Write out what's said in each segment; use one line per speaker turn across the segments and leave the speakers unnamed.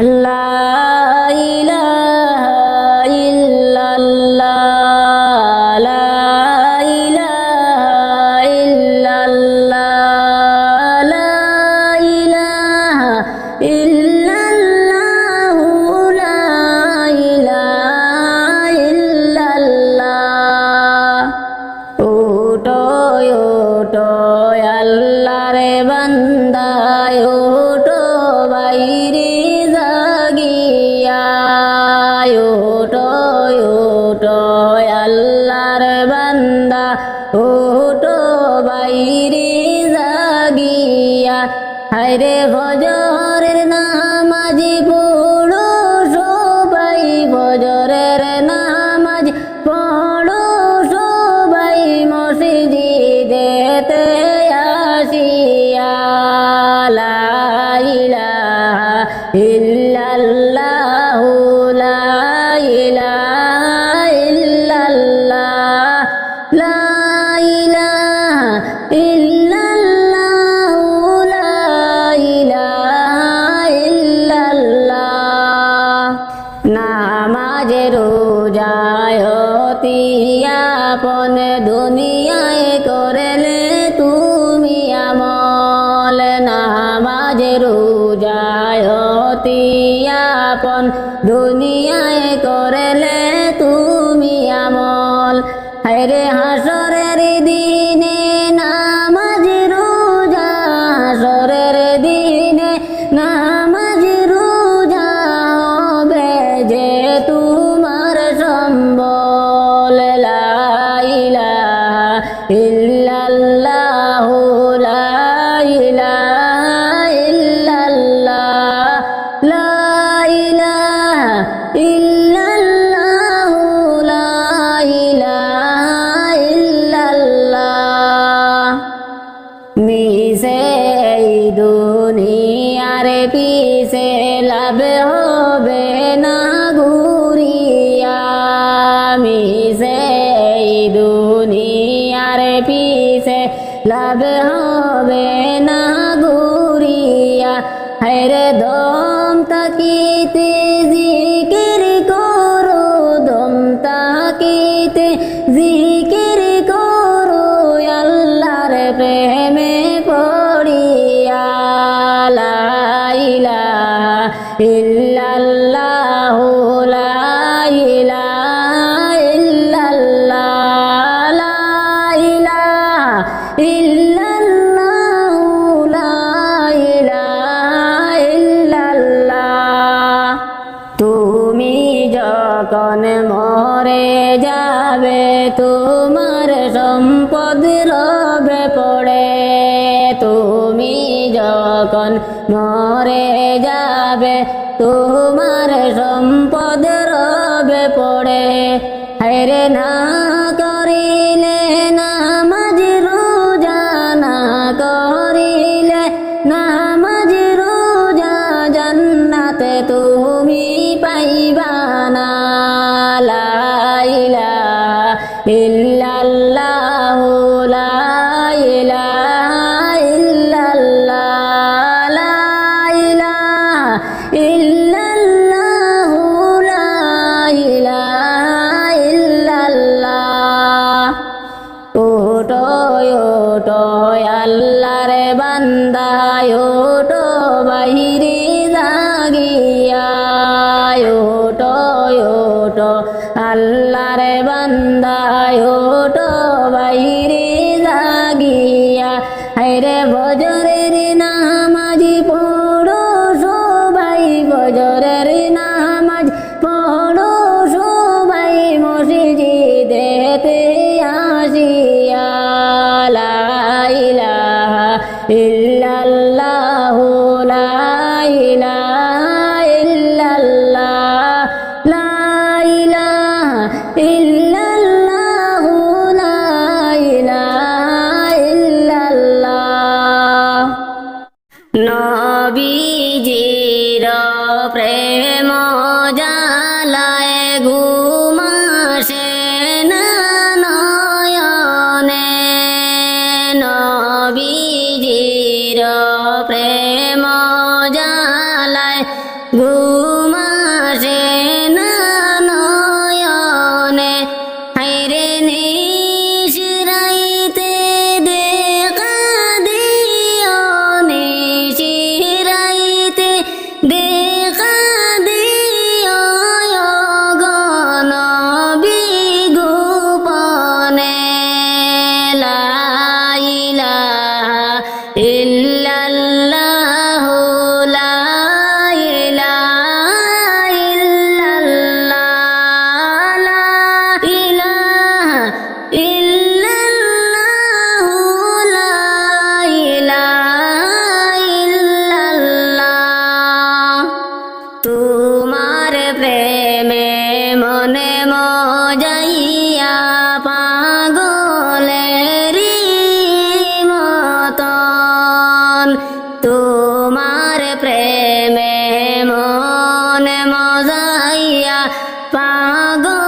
لا إله na স্বাদ হবে না ঘুরিয়া হরে দম তাকিতে জিকির করো দম তাকিতে জিকির wabarakatuh পাগল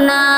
না।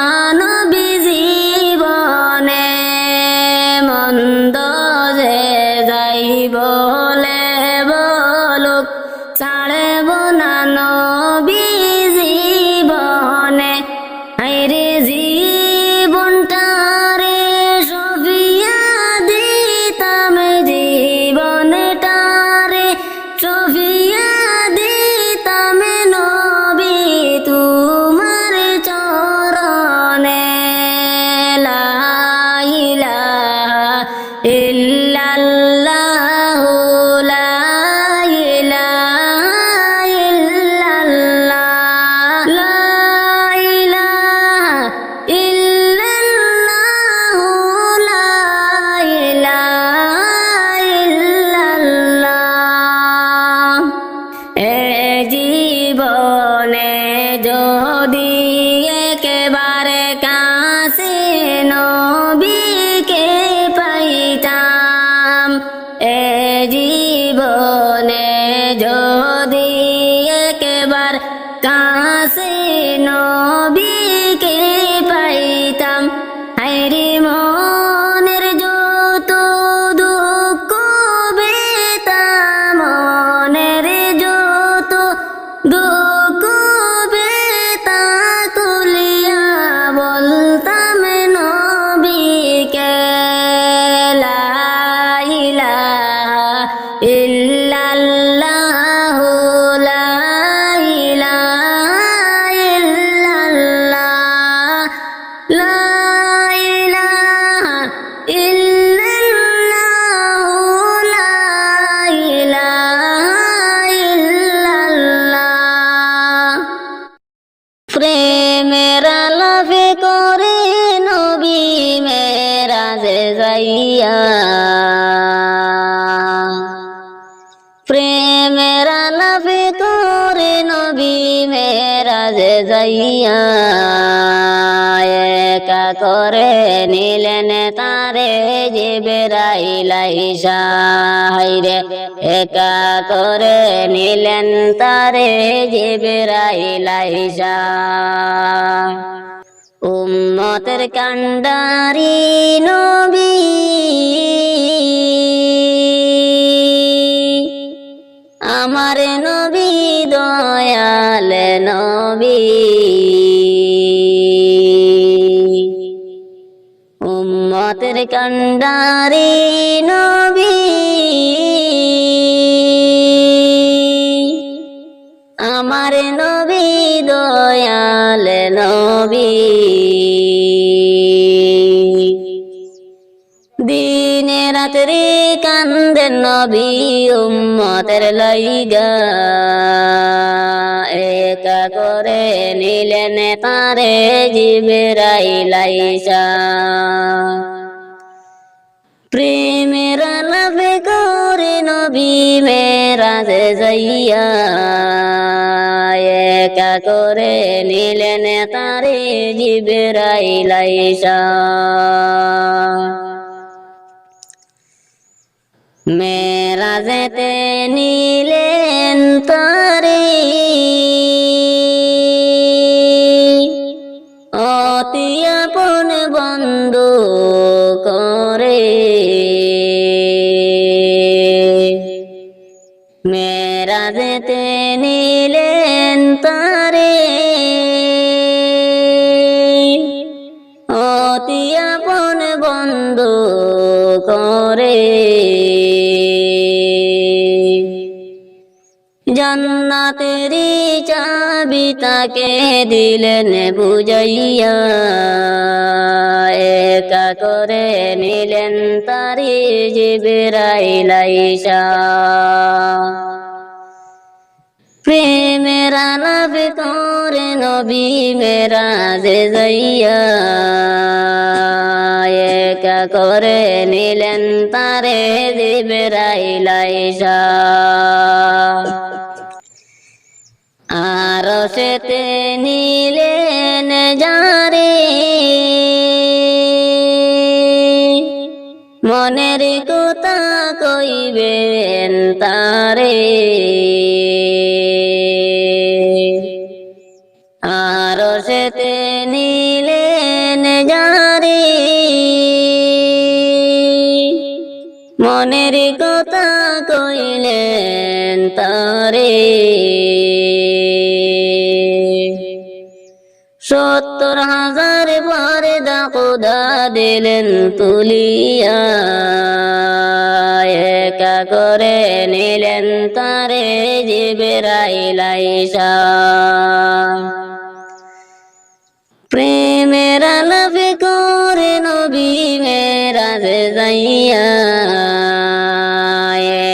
একা করে নিলেন তারে যে বেড়াইলাইসা উম্মতের কান্ডারি নবী। আমার নবী দয়াল নবী। উম্মতের কান্ডারি নবী। কান্দেন নবী উম্মতের লইগা। একা করে নিলেন তারে জিবেরাইলাইসা প্রেমের লাভে করে নবী মেরাজে যাইয়া। একা করে নিলেন তারে জিবেরাইলাইসা মেরাজেতে নিলেন তারে জান্নাতেরি চাবি তাকে দিলেন বুঝাইয়া। একা করে নিলেন তারি জিবিরাইলাইসা প্রেমের আলাপ করে নবী মেরা যে যাইয়া। একা করে নিলেন তারে জিবিরাইলাইসা মনের কথা কইবেন তারে। আর সেতে নিলেন যারে
মনের কথা কইলেন তারে। সত্তর হাজার পরে দাকুদা দিলেন তুলিয়া। একা করে নিলেন তারে জিবেরাইলাইসা। প্রেমের আলাপে করে নবী মেরাজে যাইয়া।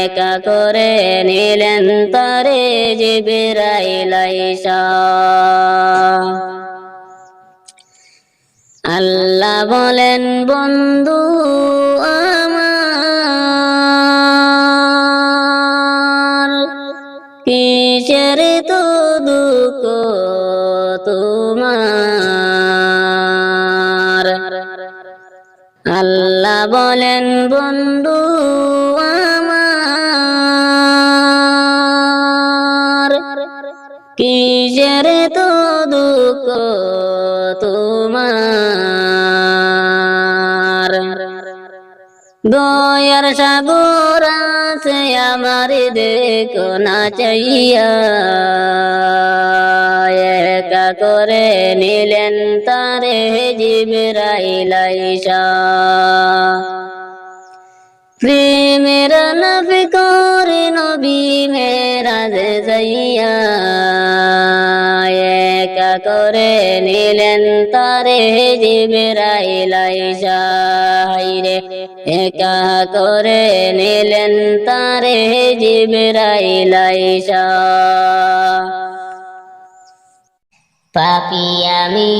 একা করে নিলেন তারে যে আল্লাহ বলেন বন্ধু আমার কিসের তো দুঃখ তোমার? আল্লাহ বলেন বন্ধু আমার কিসের দয়ার সাগর আছে, আমার দেখো না চাইয়া। একা করে নিলেন তারে জিবরাইলাইসা। প্রেমের নবী করে নবী মেরাজে যাইয়া। করে নিলেন তারে জিবরাইলাইসা রে, একা করে নিলেন তারে জিবরাইলাইসা পাপি আমি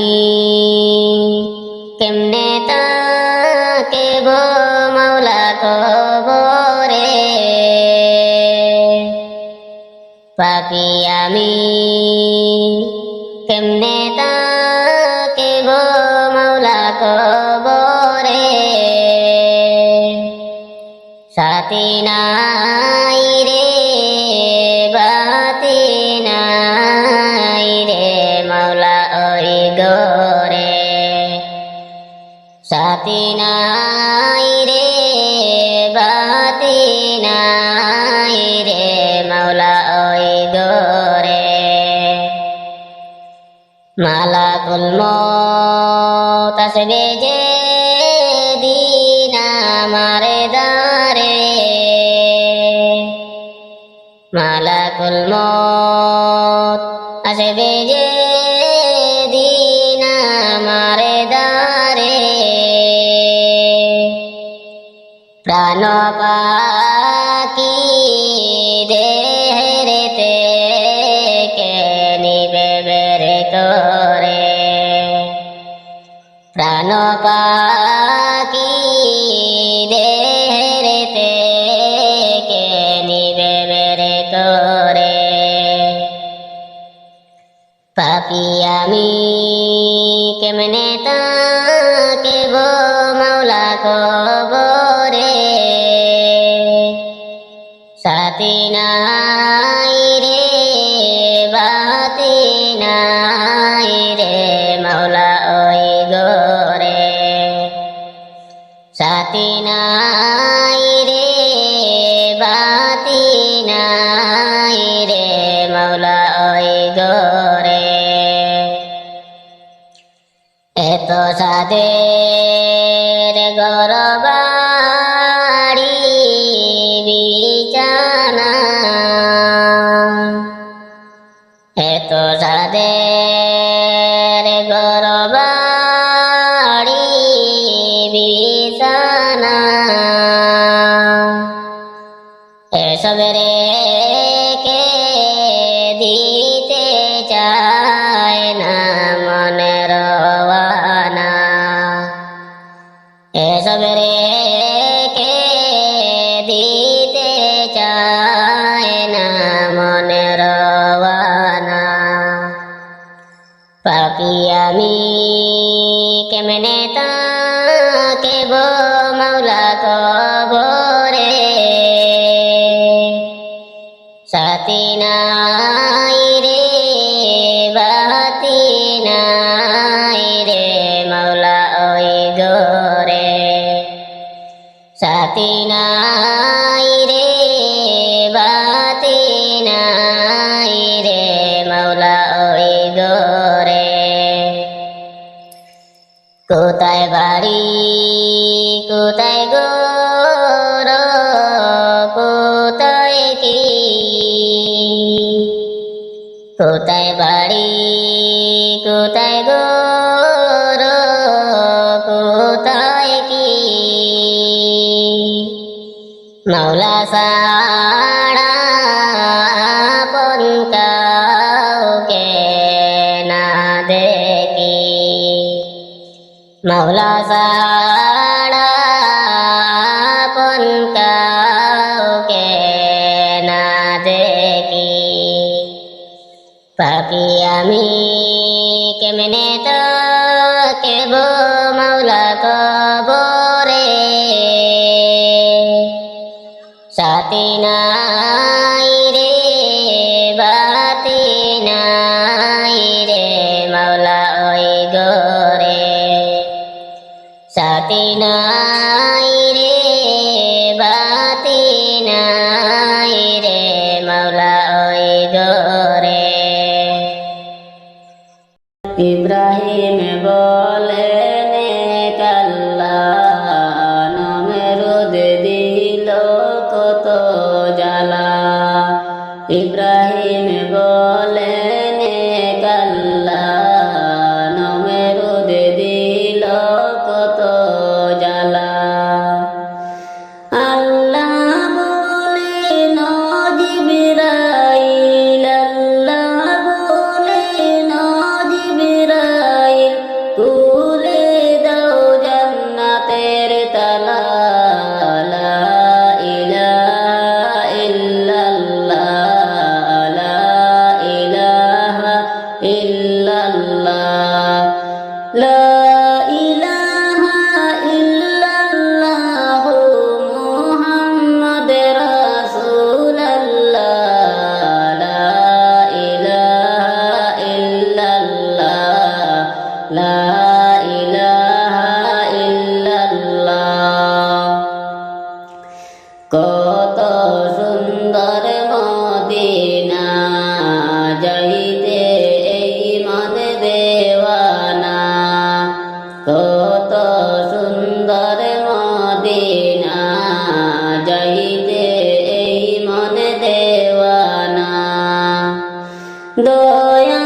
কেমনে তাকে গো মাওলা কবরে? পাপি আমি নাই বাতি নাই মাওলা ওই গরে সাথী নাই বাতি নাই মাওলা ওই গরে মালা কুলম তসবে মত আসবে যে দিন আমারে দারে প্রাণ পাকি দেহরেতে কে নিবে পাকি পাপি আমি কেমনে তাকে গো মাওলা কবরে? সাথী নাই রে, বাতি নাই রে মাওলা ওই গরে সাথী নাই রে, বাতি নাই রে মাওলা ওই গরে এত সাদের গরবাড়ি বিছানা। এত সাদের গরবাড়ি বিছানা। এসব saber
কোথায় বাড়ি কোথায় গোর কোথায় কি? মাওলা সা Dadah. kita দয়া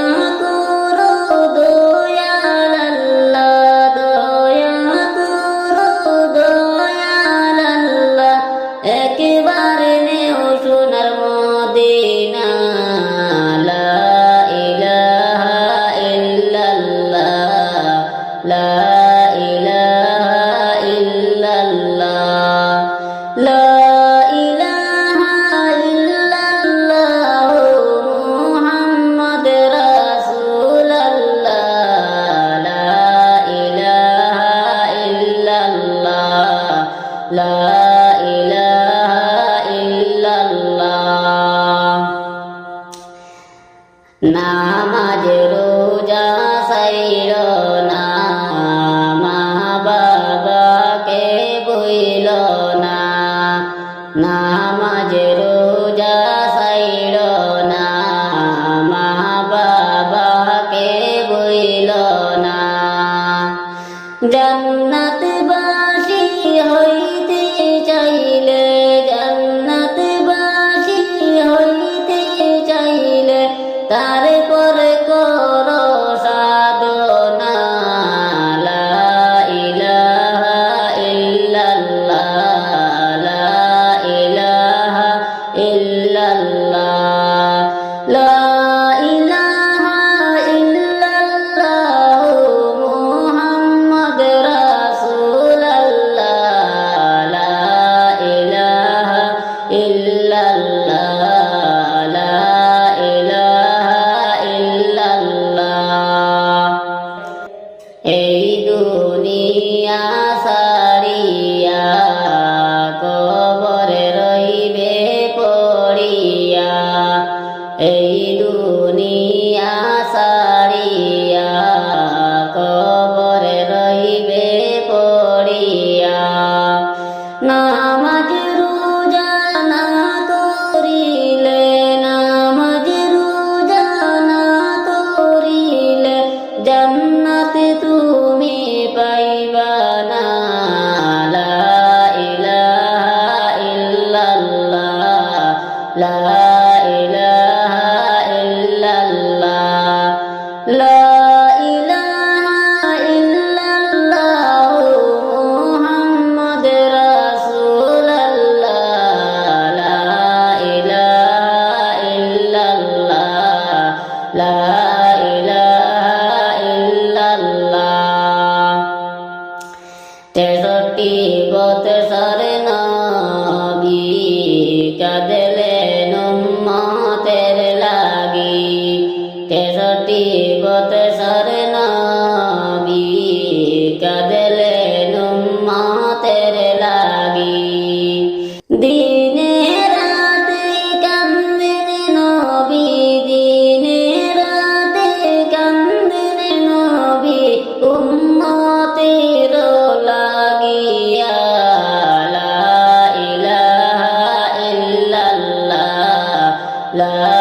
Love.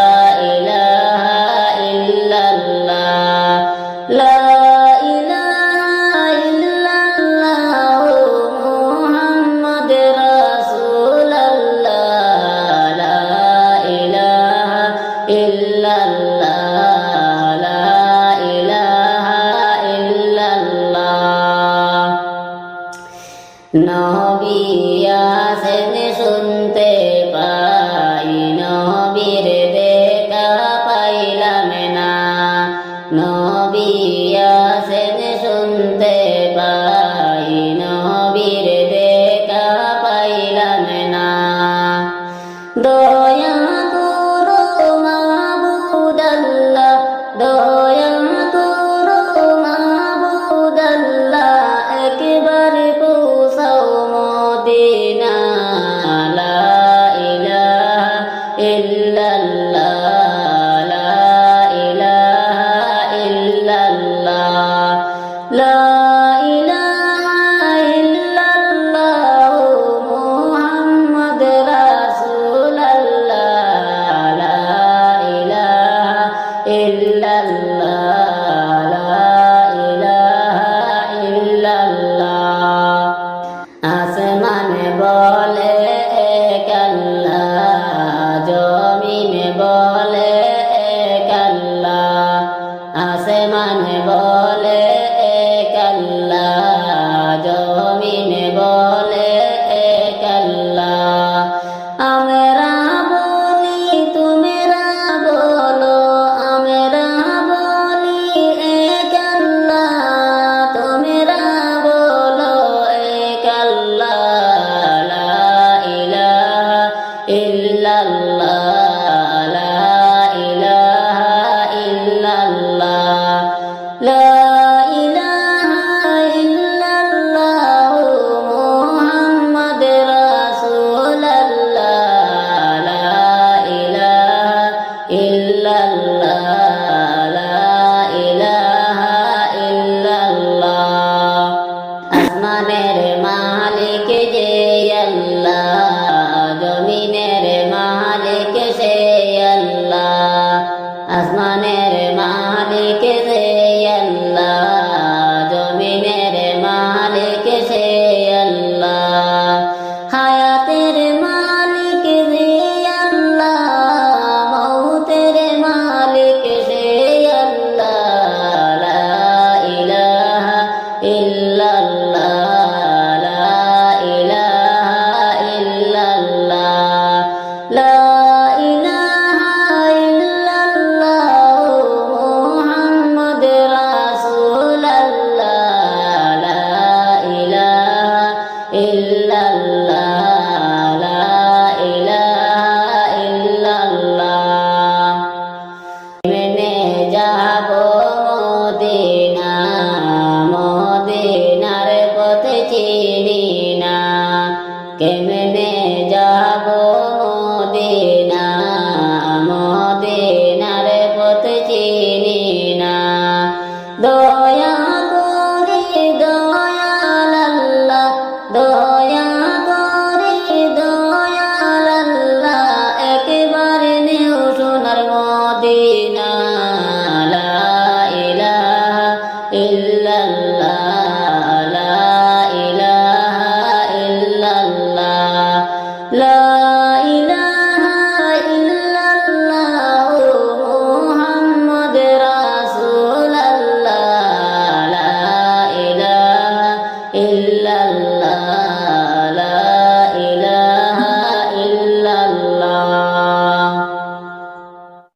কেমনে যাব